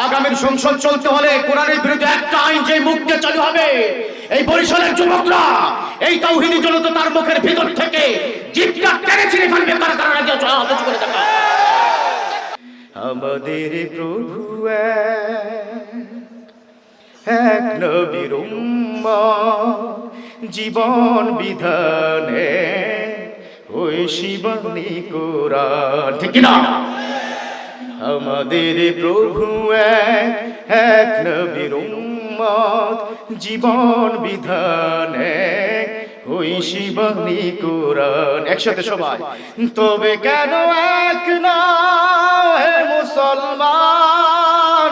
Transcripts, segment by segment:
আগামীর সংসদ চলতে হলে কোরআনের বিরুদ্ধে একটা আইন যে মুখ দিয়ে চালু হবে এই বরিশালের যুবকরা এই তাওহিদি জনতা তার মুখের ভিতর থেকে জিপটা টেনে ছিঁড়ে ফেলবে কারা কারা রাজি আছো? হাত করে দেখা আমাদের প্রভু এক নবীর জীবন বিধানে ওই শিবানী কোরআন। ঠিক না আমাদের প্রভু এক এক নবীর উম্মত, জীবন বিধানে ওই শিবানী কোরআন। একসাথে সবাই। তবে কেন এক না মুসলমান?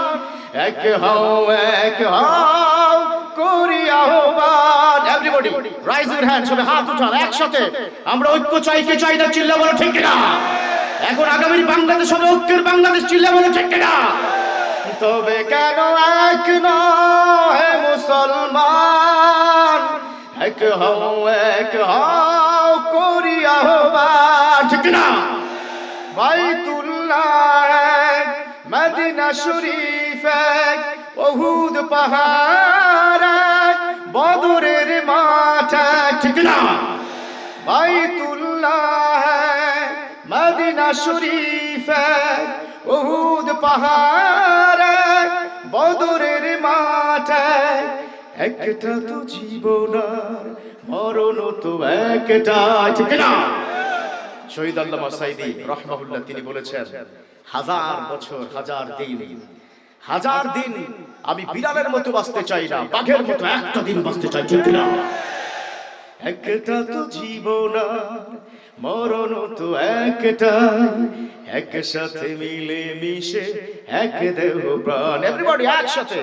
এক হও এক হও, করি আহ্বান। এভরিবডি রাইজ ইউর হ্যান্ড সবাই হাত উঠান, একসাথে। আমরা ঐক্য চাই, কে চাই না চিল্লা বলো ঠিক না এখন আগামী বাংলাদেশ হবে ঐক্যের বাংলাদেশ চিল্লা বলো ঠিক না তবে কেন এক নয় মুসলমান? এক হও এক হও করি আহ্বান। ঠিক না বাইতুল্লাহ মদিনা শরীফ এক, ওহুদ পাহাড় এক, বদরের মাঠ। ঠিক না বাইতুল্লাহ মদিনা শরীফ ওহুদ পাহাড় বদরের মাঠ। এক, একটা তো জীবন মরণ তো একটা ঠিক না শহীদ আল্লামা সাইদি রহমাহুল্লাহ তিনি বলেছেন হাজার বছর হাজার দিন হাজার দিন আমি বিড়ালের মতো বাঁচতে চাই না বাঘের মতো একটা দিন বাঁচতে চাই ঠিক না একটা তো জীবন মরণ তো একটাই একসাথে মিলে মিশে এক দেহ প্রাণ। এভরিবডি একসাথে।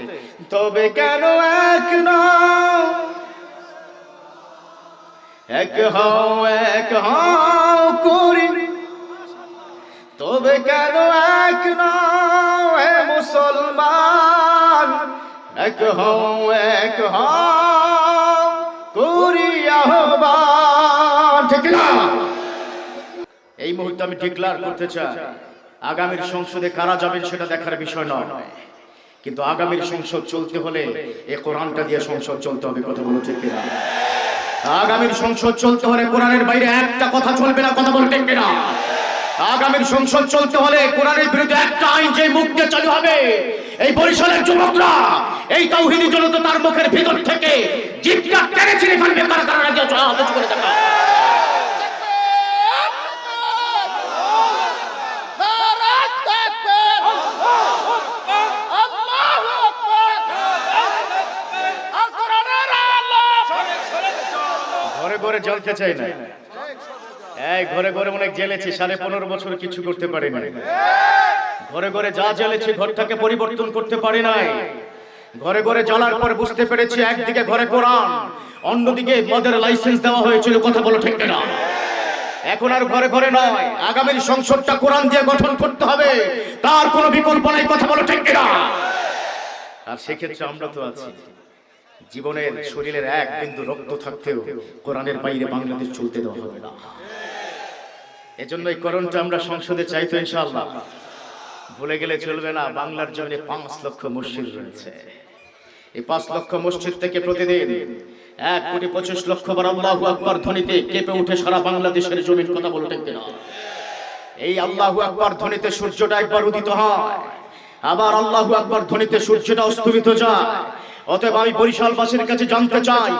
তবে কেন এক না? এক হও এক হও করি। তবে কেন এক নও হে মুসলমান? এক হও এক হও করি আহ্বান। ঠিক না এই মুহূর্তে আমি ডিক্লার করতে চাই, আগামীর সংসদে কারা যাবেন সেটা দেখার বিষয় নয়। কিন্তু আগামীর সংসদ চলতে হলে এই কোরআনটা দিয়ে সংসদ চলতে হবে, কথা বলো ঠিক কিনা? আগামীর সংসদ চলতে হলে কোরআনের বাইরে একটা কথা চলবে না, কথা বলতে কিনা? আগামীর সংসদ চলতে হলে কোরআনের বিরুদ্ধে একটা আইন যে মুখ চালু হবে, এই বরিশালের যুবকরা, এই তাওহিদি জনতা তার মুখের ভিতর থেকে জিপটা টেনে ফেলবে, কারা কারা আছো? হাত করে দেখা ঘরে ঘরে জ্বলতে চাই না। এই, ঘরে ঘরে অনেক জেলেছি সাড়ে পনেরো বছর কিছু করতে পারি নাই। ঘরে ঘরে যা জ্বলেছি, ঘরটাকে পরিবর্তন করতে পারি নাই। ঘরে ঘরে জ্বলার পর বুঝতে পেরেছি, একদিকে ঘরে কোরআন, অন্যদিকে মদের লাইসেন্স দেওয়া হয়েছিল, কথা বলো ঠিক না এখন আর ঘরে ঘরে নয়, আগামীর সংসদটা কোরআন দিয়ে গঠন করতে হবে, তার কোনো বিকল্প নাই, কথা বলো ঠিক না আর সেক্ষেত্রে আমরা তো আছি। জীবনের শরীরের এক বিন্দু রক্ত থাকতেও কোরআনের বাইরে বাংলাদেশ চলতে দেওয়া হবে না। এজন্য এই করণটা আমরা সংসদে চাইতো ইনশাআল্লাহ। ভুলে গেলে চলবে না, বাংলার জমিনে পাঁচ লক্ষ মসজিদ রয়েছে। এই পাঁচ লক্ষ মসজিদ থেকে প্রতিদিন এক কোটি পঁচিশ লক্ষ বার আল্লাহু আকবার ধ্বনিতে কেঁপে উঠে সারা বাংলাদেশের জমির কথা বলে বলতে কিনা? এই আল্লাহু আকবার ধ্বনিতে সূর্যটা একবার উদিত হয়, আবার আল্লাহু আকবার ধ্বনিতে সূর্যটা অস্তমিত যায়। অতএব আমি বরিশালবাসীর কাছে জানতে চাই,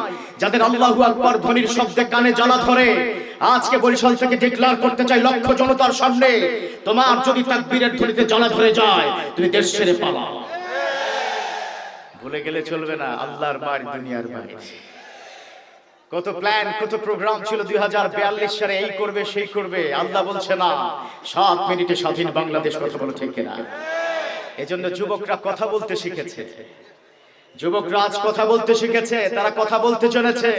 যাদের আল্লাহু আকবার ধ্বনির শব্দে কানে জ্বালা ধরে, আজকে বরিশাল থেকে ডিক্লার করতে চাই লক্ষ জনতার সামনে, তোমার যদি তাকবীরের ধ্বনিতে জ্বালা ধরে যায়, তুমি দেশ ছেড়ে পালা। ভুলে গেলে চলবে না, আল্লাহর বাড়ি, দুনিয়ার বাড়ি। কত প্ল্যান কত প্রোগ্রাম ছিল দুই হাজার বিয়াল্লিশ সালে, এই করবে, সেই করবে, আল্লাহ বলছে না, সাত মিনিটে স্বাধীন বাংলাদেশ কথা বলো, ঠিক কিনা? এজন্য যুবকরা কথা বলতে শিখেছে। যুবকরা আজ কথা বলতে শিখেছে তারা কথা বলতে জেনেছে।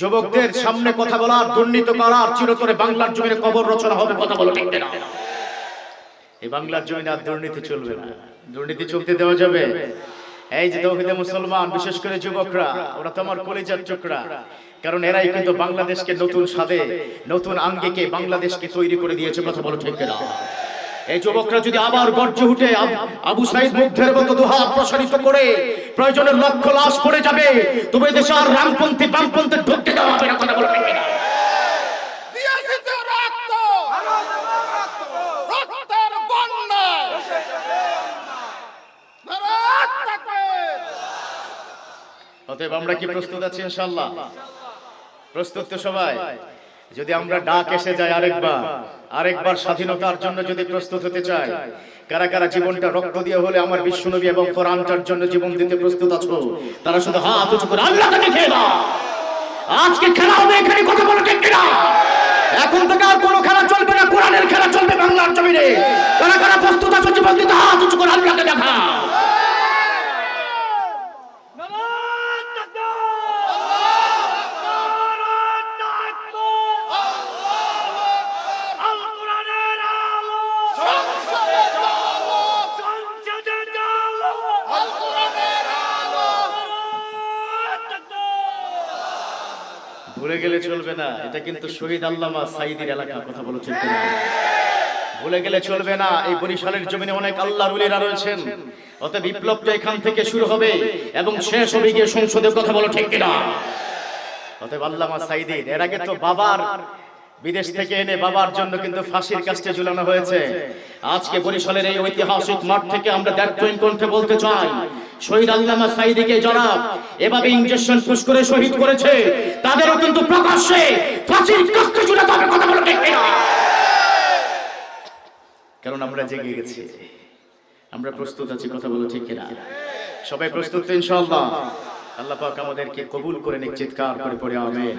যুবকদের সামনে কথা বলার দুর্নীতি করার চিরতরে বাংলার জমিনে কবর রচনা হবে কথা বলো ঠিক কিনা এই বাংলার জমিনে আর দুর্নীতি চলবে না। দুর্নীতি চলতে দেওয়া যাবে। এই যে তৌহিদে মুসলমান বিশেষ করে যুবকরা ওরা তোমার কলিজার চোখরা। কারণ এরাই কিন্তু বাংলাদেশকে নতুন স্বাদে নতুন আঙ্গিকে বাংলাদেশকে তৈরি করে দিয়েছে কথা বলো ঠিক না। এই যুবকরা যদি আবার গর্জে উঠে, আবু সাইদ মুগ্ধের মতো দুহাত প্রসারিত করে প্রয়োজনের লক্ষ্য লাশ পড়ে যাবে, তবে দেশে আর রামপন্থী বামপন্থী ঢুকতে দেওয়া হবে না, কথা তাকবীর অতএব আমরা কি প্রস্তুত আছি, ইনশাআল্লাহ? প্রস্তুত তো সবাই? যদি আমরা ডাক এসে যায় আরেকবার আরেকবার স্বাধীনতার জন্য যদি প্রস্তুত হতে চাই, কারা কারা জীবনটা রক্ত দিয়ে হলে আমার বিশ্বনবী এবং কোরআনটার জন্য জীবন দিতে প্রস্তুত আছো, তারা শুধু হাত উঁচু করে আল্লাহকে দেখে না আজকে খেলা হবে, এখানে কথা বলে ঠিক কিনা? এখন থেকে আর কোনো খেলা চলবে না, কোরআনের খেলা চলবে বাংলার জমিনে। কারা কারা প্রস্তুত আছো, জীবন দিতে হাত উঁচু করে আল্লাহকে দেখা ভুলে গেলে চলবে না। এটা কিন্তু শহীদ আল্লামা সাইদির এলাকা কথা বলো ঠিক কিনা? ভুলে গেলে চলবে না। এই বরিশালের জমিনে অনেক আল্লাহর উলিরা রয়েছেন। অতএব বিপ্লবটা এখান থেকে শুরু হবে এবং শেষ হবে গিয়ে সংসদে কথা বলো ঠিক কিনা? অতএব আল্লামা সাইদির, এর আগে তো বাবার বিদেশ থেকে এনে বাবার জন্য কিন্তু ফাঁসির কাস্টে ঝুলানো হয়েছে। আজকে বরিশালের এই ঐতিহাসিক মাঠ থেকে আমরা দ্যাটপয়েন্ট কণ্ঠে বলতে চাই শহীদ আল্লামা সাইদিকে যারা এভাবে ইঞ্জেকশন পুশ করে শহীদ করেছে, তাদেরও কিন্তু প্রকাশ্যে ফাঁসির কাস্টে ঝুলাতে হবে কথা বলো কারণ আমরা জেগে গেছি। আমরা প্রস্তুত আছি কথা বলো ঠিক কিনা? সবাই প্রস্তুত ইনশাআল্লাহ? আল্লাহ পাক আমাদেরকে কবুল করে নিক চিৎকার করে পড়ে, আমেন।